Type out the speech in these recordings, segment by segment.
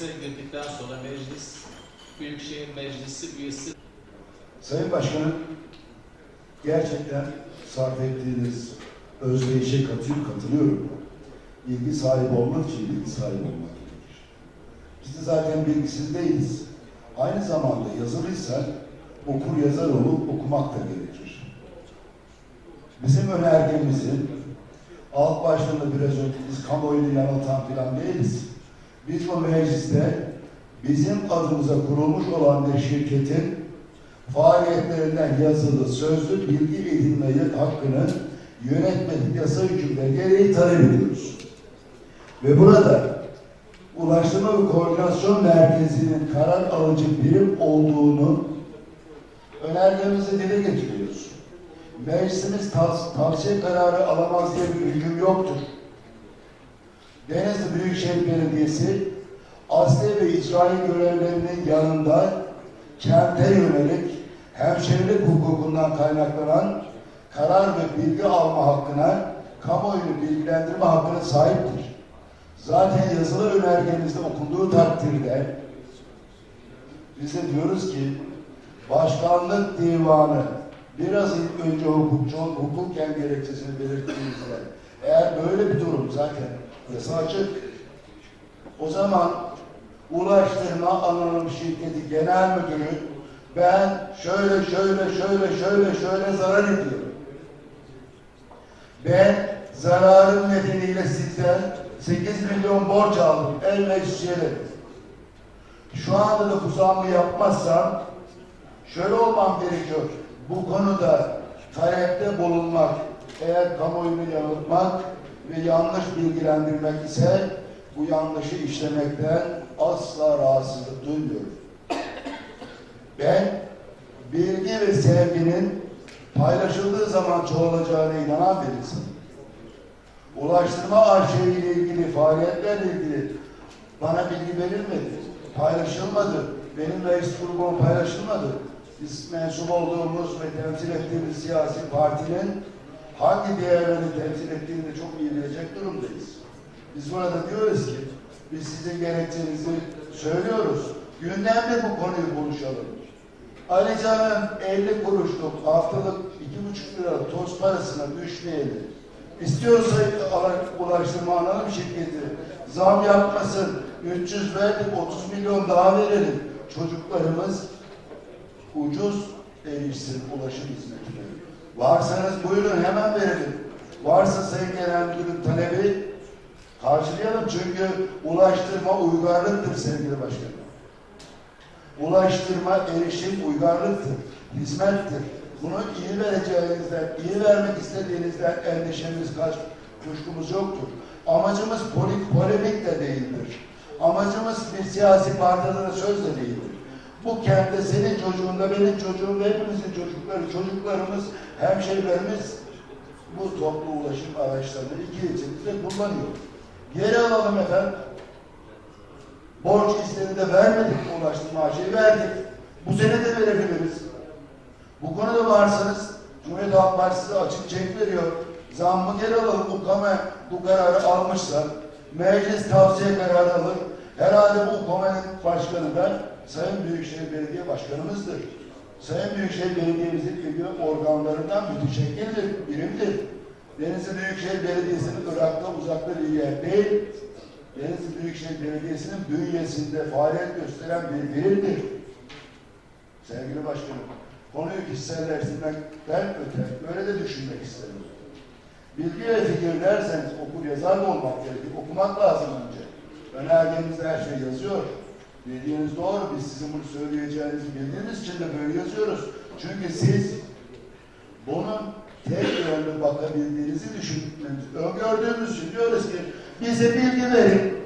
meclise girdikten sonra meclis Büyükşehir Meclisi üyesi Sayın Başkanım, gerçekten sarf ettiğiniz özdeyişe katılıyorum, katılıyorum. Bilgi sahibi olmak için bilgi sahibi olmak gerekir. Biz de zaten bilgisiz değiliz. Aynı zamanda yazılıysa okur yazar olup okumak da gerekir. Bizim önergemizin alt başlığında biraz önce biz kamuoyunu yanıltan falan değiliz. Biz bu mecliste bizim adımıza kurulmuş olan bir şirketin faaliyetlerinden yazılı, sözlü bilgi edinme hakkını yönetmelik yasa hükümleri gereği talep ediyoruz. Ve burada Ulaştırma ve Koordinasyon Merkezi'nin karar alıcı birim olduğunu önergemizde dile getiriyoruz. Meclisimiz tav- tavsiye kararı alamaz diye bir hüküm yoktur. Denizli Büyükşehir Belediyesi asli ve icraî görevlerinin yanında kente yönelik hemşerilik hukukundan kaynaklanan karar ve bilgi alma hakkına, kamuoyunu bilgilendirme hakkına sahiptir. Zaten yazılı önergemizde okunduğu takdirde biz de diyoruz ki başkanlık divanı biraz önce hukukçu, hukuken gerekçesini belirttiğimizde eğer böyle bir durum zaten yasa açık o zaman Ulaştırma Anonim Şirketi Genel Müdürü ben şöyle şöyle şöyle şöyle şöyle zarar ediyorum. Ben zararım nedeniyle sizden 8 milyon borç aldım el meclisiyeli. Şu anda da bu zammı yapmazsam şöyle olmam gerekiyor. Bu konuda talepte bulunmak, eğer kamuoyunu yanıltmak ve yanlış bilgilendirmek ise bu yanlışı işlemekten asla rahatsızlık duymuyorum. Ben bilgi ve sevginin paylaşıldığı zaman çoğalacağına inanan bir insanım. Ulaştırma arşiviyle ilgili, faaliyetlerle ilgili bana bilgi verilmedi, paylaşılmadı. Benim reis grubum paylaşılmadı. Biz mensup olduğumuz ve temsil ettiğimiz siyasi partinin hangi değerleri temsil ettiğini de çok iyi bilecek durumdayız. Biz burada diyoruz ki, biz sizin gerekçenizi söylüyoruz. Gündemde bu konuyu konuşalım. Ali Can'ın 50 kuruşluk haftalık 2,5 lira toz parasına düşmeyelim. İstiyorsa ulaştırma anonim şirketi zam yapmasın, 300 verdik 30 milyon daha verelim. Çocuklarımız ucuz erişsin ulaşım hizmetine. Varsanız buyurun hemen verelim. Varsa Sayın Genel Müdürün talebi karşılayalım. Çünkü ulaştırma uygarlıktır sevgili başkanım. Ulaştırma, erişim uygarlıktır, hizmettir. Bunu iyi vereceğinizden, iyi vermek istediğinizden endişemiz, kaç kuşkumuz yoktur. Amacımız polik, polemik de değildir. Amacımız bir siyasi partilere söz de değildir. Bu kentte senin çocuğunda, benim çocuğum ve hepimizin çocukları, çocuklarımız, hemşehrilerimiz bu toplu ulaşım araçlarını iki ilçemizde kullanıyor. Geri alalım efendim. Borç istedi de vermedik ulaştırma harcayı verdik. Bu sene de verebiliriz. Bu konuda varsanız Cumhuriyet Halk Partisi açık çek veriyor. Zammı geri alalım. Bu kame bu kararı almışsa meclis tavsiye kararı alır. Herhalde bu komenin başkanı da Sayın Büyükşehir Belediye Başkanımızdır. Sayın Büyükşehir Belediye'mizin ilgili organlarından müteşekkildir, birimdir. Denizli Büyükşehir Belediyesi'nin Irak'ta uzakta bir yer değil. Denizli Büyükşehir Belediyesi'nin bünyesinde faaliyet gösteren bir birimdir. Sevgili Başkanım, konuyu kişiselleştirmekten öte böyle de düşünmek isterim. Bilgi ve fikir derseniz okur yazar da olmak gerekir. Okumak lazım önce. Önergenizde her şey yazıyor. Dediğiniz doğru. Biz sizin bunu söyleyeceğinizi bildiğiniz için de böyle yazıyoruz. Çünkü siz bunun tek yönlü bakabildiğinizi düşündüğünüz, öngördüğümüz için diyoruz ki bize bilgi verin.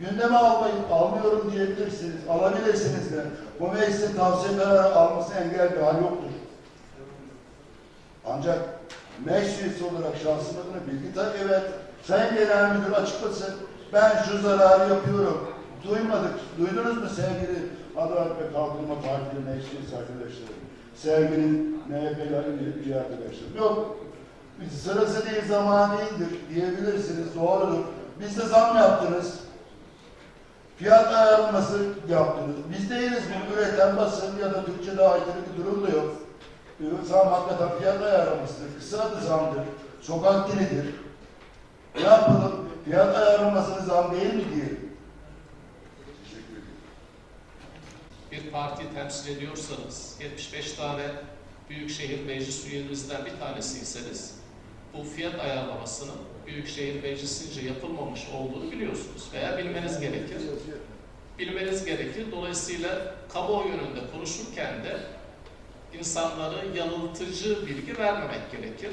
Gündeme almayın, almıyorum diyebilirsiniz, alabilirsiniz de. Bu meclisin tavsiye kararı alması engel bir hal yoktur. Ancak meclis olarak şahsım adına bilgi tabii evet. Sayın Genel Müdür açıklasın. Ben şu zararı yapıyorum. Duymadık. Duydunuz mu sevgili Adalet ve Kalkınma Partili meclis arkadaşlarım? Sevgili MHP'li üye arkadaşlarım. Yok. Sırası değil, zamanı değildir diyebilirsiniz. Doğrudur. Biz de zam yaptınız. Fiyat ayarlaması yaptınız. Biz değiliz bunu üreten basın ya da Türkçe'de aykırı bir durum da yok. Zam hakikaten fiyat ayarlamasıdır. Kısa adı zamdır. Sokak dilidir. Ne yapalım? Fiyat ayarlamasını zam değil mi diyelim? Teşekkür ederim. Bir partiyi temsil ediyorsanız, 75 tane Büyükşehir Meclis üyemizden bir tanesiyseniz, bu fiyat ayarlamasının Büyükşehir Meclisi'nce yapılmamış olduğunu biliyorsunuz veya bilmeniz gerekir. Bilmeniz gerekir. Dolayısıyla kamuoyu önünde konuşurken de insanlara yanıltıcı bilgi vermemek gerekir.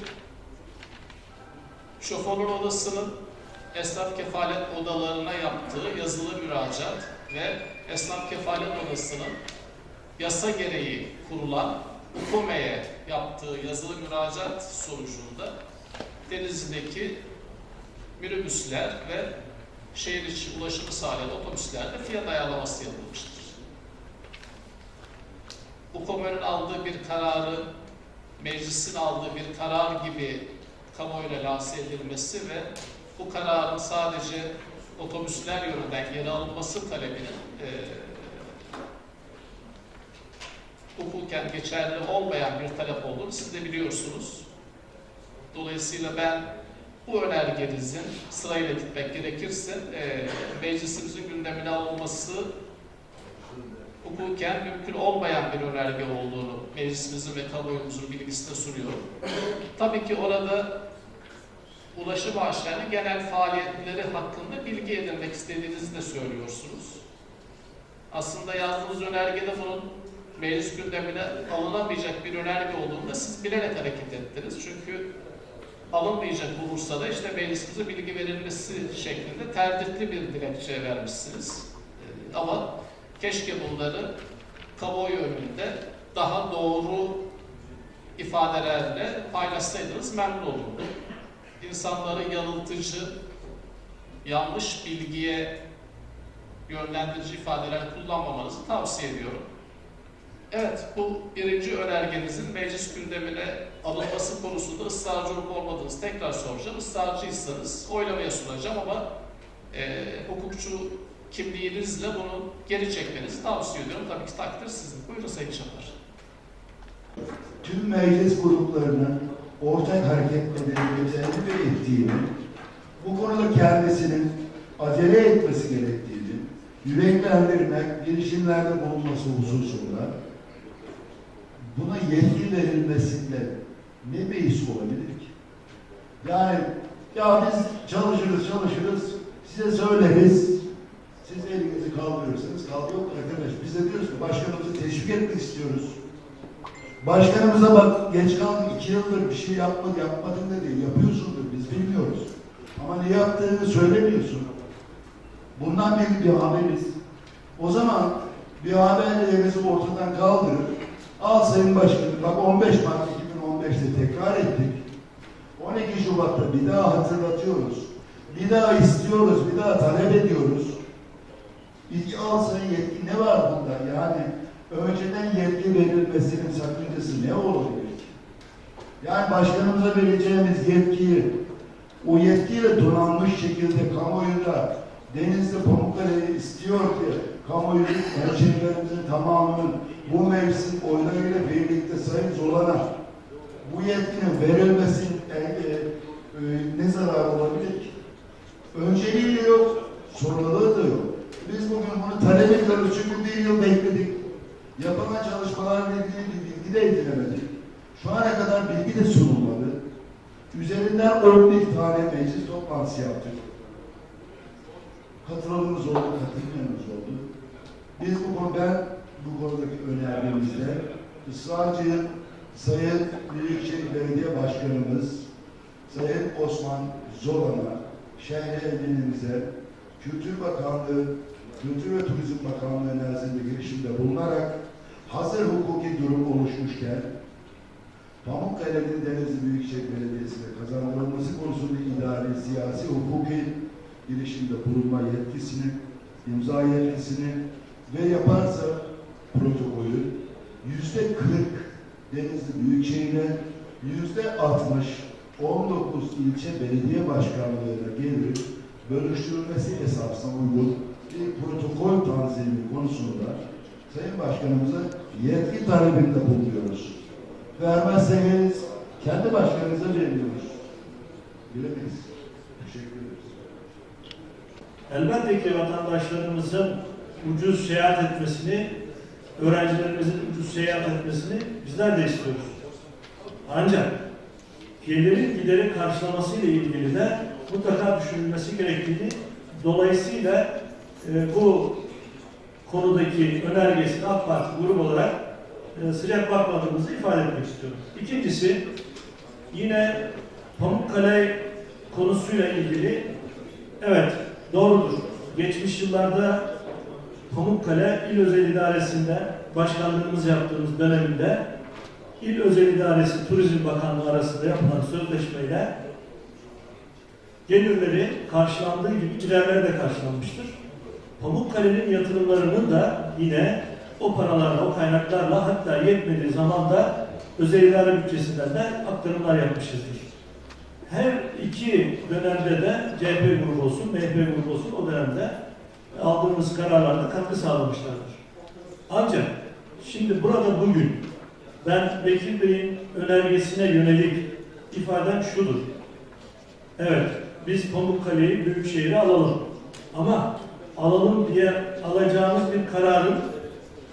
Şoförün odasının esnaf kefalet odalarına yaptığı yazılı müracaat ve esnaf kefalet odasının yasa gereği kurulan UKOME'ye yaptığı yazılı müracaat sonucunda Denizli'deki minibüsler ve şehir içi ulaşımı sağlayan otobüslerde fiyat ayarlaması yapılmıştır. UKOME'nin aldığı bir kararı meclisin aldığı bir karar gibi kamuoyuna lanse edilmesi ve bu kararın sadece otobüsler yönünden geri alınması talebinin e, hukuken geçerli olmayan bir talep olduğunu siz de biliyorsunuz. Dolayısıyla ben bu önergenizin sırayla gitmek gerekirse e, meclisimizin gündemine alınması hukuken mümkün olmayan bir önerge olduğunu meclisimizin ve kamuoyumuzun bilgisine sunuyorum. Tabii ki orada ulaşım ağaçlarının genel faaliyetleri hakkında bilgi edinmek istediğinizi de söylüyorsunuz. Aslında yazdığınız önergede bunun meclis gündemine alınamayacak bir önerge olduğunda siz bilerek hareket ettiniz. Çünkü alınmayacak olursa da işte meclisimize bilgi verilmesi şeklinde terditli bir dilekçe vermişsiniz. Ee, Ama keşke bunları kamuoyu önünde daha doğru ifadelerle paylaşsaydınız memnun olurdum. İnsanları yanıltıcı, yanlış bilgiye yönlendirici ifadeler kullanmamanızı tavsiye ediyorum. Evet, bu birinci önergenizin meclis gündemine alınması konusunda ısrarcı olup olmadığınızı tekrar soracağım. Israrcıysanız oylamaya sunacağım ama e, hukukçu kimliğinizle bunu geri çekmenizi tavsiye ediyorum. Tabii ki takdir sizin. Buyurun Sayın Çapar. Tüm meclis gruplarının ortak hareket medeniyetlerini ve ettiğini, bu konuda kendisinin acele etmesi gerektiğini, yüreklendirmek, girişimlerde bulunması hususunda buna yetki verilmesinde ne beis olabilir ki? Yani ya biz çalışırız çalışırız, size söyleriz, siz elinizi kaldırırsınız, kaldı yok arkadaş. Biz de diyoruz ki başkanımızı teşvik etmek istiyoruz. Başkanımıza bak geç kaldık iki yıldır bir şey yapmadı yapmadın dedi. Yapıyorsundur biz bilmiyoruz. Ama ne yaptığını söylemiyorsun. Bundan beri bir haberiz. O zaman bir haberlerimizi ortadan kaldırıp al Sayın Başkanım bak 15 Mart 2015'te tekrar ettik. 12 Şubat'ta bir daha hatırlatıyoruz. Bir daha istiyoruz, bir daha talep ediyoruz. İlgi alsın yetki ne var bunda? Yani önceden yetki verilmesinin sakıncası ne olabilir ki? Yani başkanımıza vereceğimiz yetkiyi o yetkiyle donanmış şekilde kamuoyunda Denizli Pamukkale'yi istiyor ki kamuoyu hemşehrilerimizin tamamının bu mevsim oylarıyla birlikte Sayın Zolan'a bu yetkinin verilmesi e, e, e, ne zarar olabilir ki? Önceliği de yok, sorumluluğu da yok. Biz bugün bunu talep ediyoruz çünkü bir yıl bekledik. Yapılan çalışmalarla ilgili bir bilgi de edinemedik. Şu ana kadar bilgi de sunulmadı. Üzerinden 11 tane meclis toplantısı yaptık. Katılanımız oldu, katılmayanımız oldu. Biz bu konu, ben bu konudaki önerimizde ısrarcıyım Sayın Büyükşehir Belediye Başkanımız Sayın Osman Zolan'a, şehre evliliğimize, Kültür Bakanlığı, Kültür ve Turizm Bakanlığı nezdinde girişimde bulunarak hazır hukuki durum oluşmuşken Pamukkale'nin Denizli Büyükşehir Belediyesi'ne kazandırılması konusunda idari, siyasi, hukuki girişimde bulunma yetkisini, imza yetkisini ve yaparsa protokolü yüzde 40 Denizli Büyükşehir'e, yüzde 60 19 ilçe belediye başkanlığına gelir, bölüştürülmesi esasına uygun bir protokol tanzimi konusunda Sayın Başkanımıza yetki talebinde bulunuyoruz. Vermezseniz kendi başkanınıza veriyoruz. Bilemeyiz. Teşekkür ederiz. Elbette ki vatandaşlarımızın ucuz seyahat etmesini, öğrencilerimizin ucuz seyahat etmesini bizler de istiyoruz. Ancak gelirin gideri karşılaması ile ilgili de mutlaka düşünülmesi gerektiğini dolayısıyla e, bu konudaki önergesini AK Parti grup olarak e, sıcak bakmadığımızı ifade etmek istiyorum. İkincisi yine Pamukkale konusuyla ilgili evet doğrudur. Geçmiş yıllarda Pamukkale İl Özel İdaresi'nde başkanlığımız yaptığımız döneminde İl Özel İdaresi Turizm Bakanlığı arasında yapılan sözleşmeyle gelirleri karşılandığı gibi giderleri de karşılanmıştır. Pamukkale'nin yatırımlarının da yine o paralarla, o kaynaklarla hatta yetmediği zaman da özel idare bütçesinden de aktarımlar yapmışızdır. Her iki dönemde de CHP grubu olsun, MHP grubu olsun o dönemde aldığımız kararlarda katkı sağlamışlardır. Ancak şimdi burada bugün ben Bekir Bey'in önergesine yönelik ifadem şudur. Evet, biz Pamukkale'yi Büyükşehir'e alalım. Ama alalım diye alacağımız bir kararın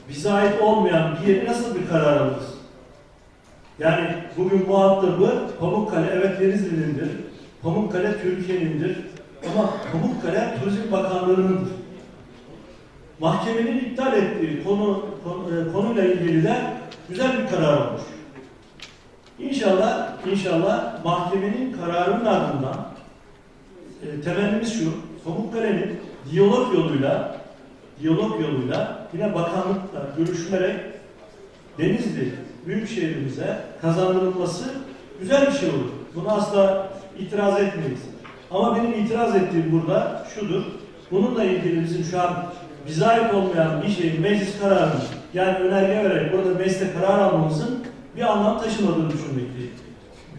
bize ait olmayan bir yere nasıl bir karar alırız? Yani bugün muhatabı Pamukkale evet Denizli'nindir. Pamukkale Türkiye'nindir. Ama Pamukkale Turizm Bakanlığı'nındır. Mahkemenin iptal ettiği konu, konu e, konuyla ilgili de güzel bir karar olmuş. İnşallah, inşallah mahkemenin kararının ardından e, temennimiz şu, Pamukkale'nin diyalog yoluyla, diyalog yoluyla yine bakanlıkla görüşülerek Denizli Büyükşehir'imize kazandırılması güzel bir şey olur. Buna asla itiraz etmeyiz. Ama benim itiraz ettiğim burada şudur. Bununla ilgili bizim şu an bize ait olmayan bir şeyin meclis kararını yani önerge vererek burada mecliste karar almamızın bir anlam taşımadığını düşünmekteyim.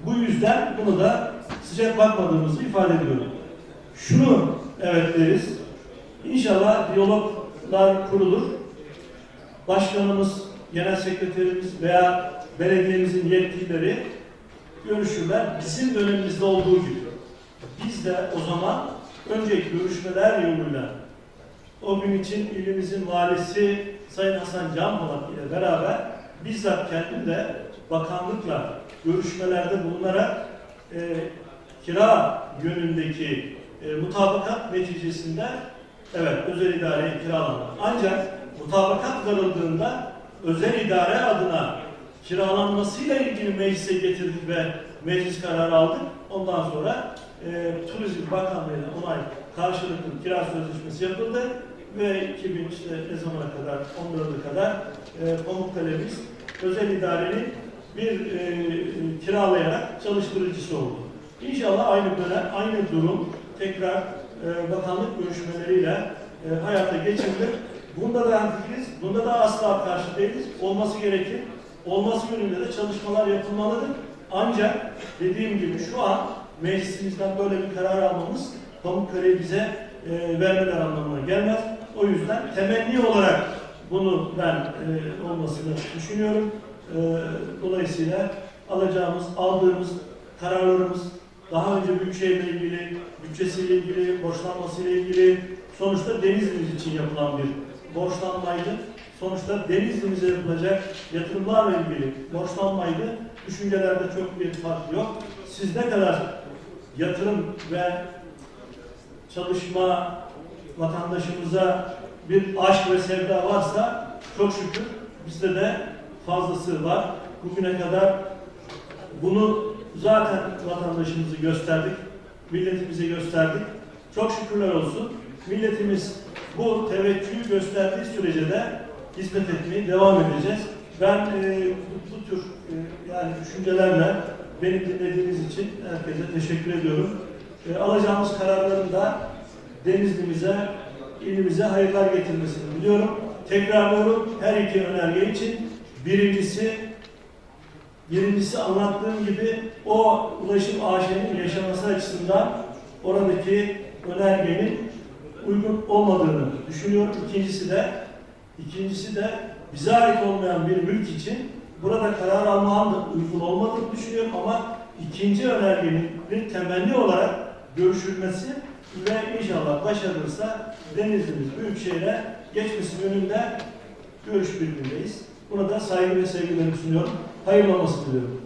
Bu yüzden bunu da sıcak bakmadığımızı ifade ediyorum. Şunu evet deriz. İnşallah diyaloglar kurulur. Başkanımız, genel sekreterimiz veya belediyemizin yetkilileri görüşürler. Bizim dönemimizde olduğu gibi. Biz de o zaman önce görüşmeler yoluyla o gün için ilimizin valisi Sayın Hasan Canpolat ile beraber bizzat kendim de bakanlıkla görüşmelerde bulunarak e, kira yönündeki e, mutabakat neticesinde evet özel idareye kiralandı. Ancak mutabakat varıldığında özel idare adına kiralanmasıyla ilgili meclise getirdik ve meclis kararı aldık. Ondan sonra e, Turizm Bakanlığı'yla onay karşılıklı kira sözleşmesi yapıldı ve 2000 işte ne zamana kadar 14'e kadar e, Pamukkale'miz özel idarenin bir e, kiralayarak çalıştırıcısı oldu. İnşallah aynı dönem, aynı durum tekrar e, bakanlık görüşmeleriyle e, hayata geçirilir. Bunda da hemfikiriz, bunda da asla karşı değiliz. Olması gerekir. Olması yönünde de çalışmalar yapılmalıdır. Ancak dediğim gibi şu an meclisimizden böyle bir karar almamız Pamukkale'yi bize e, vermeler anlamına gelmez. O yüzden temenni olarak bunu ben e, olmasını düşünüyorum. E, dolayısıyla alacağımız, aldığımız kararlarımız daha önce Büyükşehir'le ilgili, bütçesiyle ilgili, borçlanmasıyla ilgili sonuçta Denizli'miz için yapılan bir borçlanmaydı. Sonuçta Denizli'mize yapılacak yatırımlarla ilgili borçlanmaydı. Düşüncelerde çok bir fark yok. Siz ne kadar yatırım ve çalışma vatandaşımıza bir aşk ve sevda varsa çok şükür bizde de fazlası var. Bugüne kadar bunu zaten vatandaşımızı gösterdik, milletimize gösterdik. Çok şükürler olsun. Milletimiz bu teveccühü gösterdiği sürece de hizmet etmeye devam edeceğiz. Ben e, bu, bu tür e, yani düşüncelerle beni dinlediğiniz için herkese teşekkür ediyorum. E, alacağımız kararların da Denizli'mize, ilimize hayırlar getirmesini biliyorum. Tekrarlıyorum her iki önerge için. Birincisi Birincisi anlattığım gibi o ulaşım AŞ'nin yaşaması açısından oradaki önergenin uygun olmadığını düşünüyorum. İkincisi de ikincisi de bize ait olmayan bir mülk için burada karar almanın da uygun olmadığını düşünüyorum ama ikinci önergenin temenni olarak görüşülmesi ve inşallah başarılırsa Denizli'miz Büyükşehir'e geçmesi yönünde görüş birliğindeyiz. Buna da saygı ve sevgilerimi sunuyorum. Hayırlı olması diliyorum.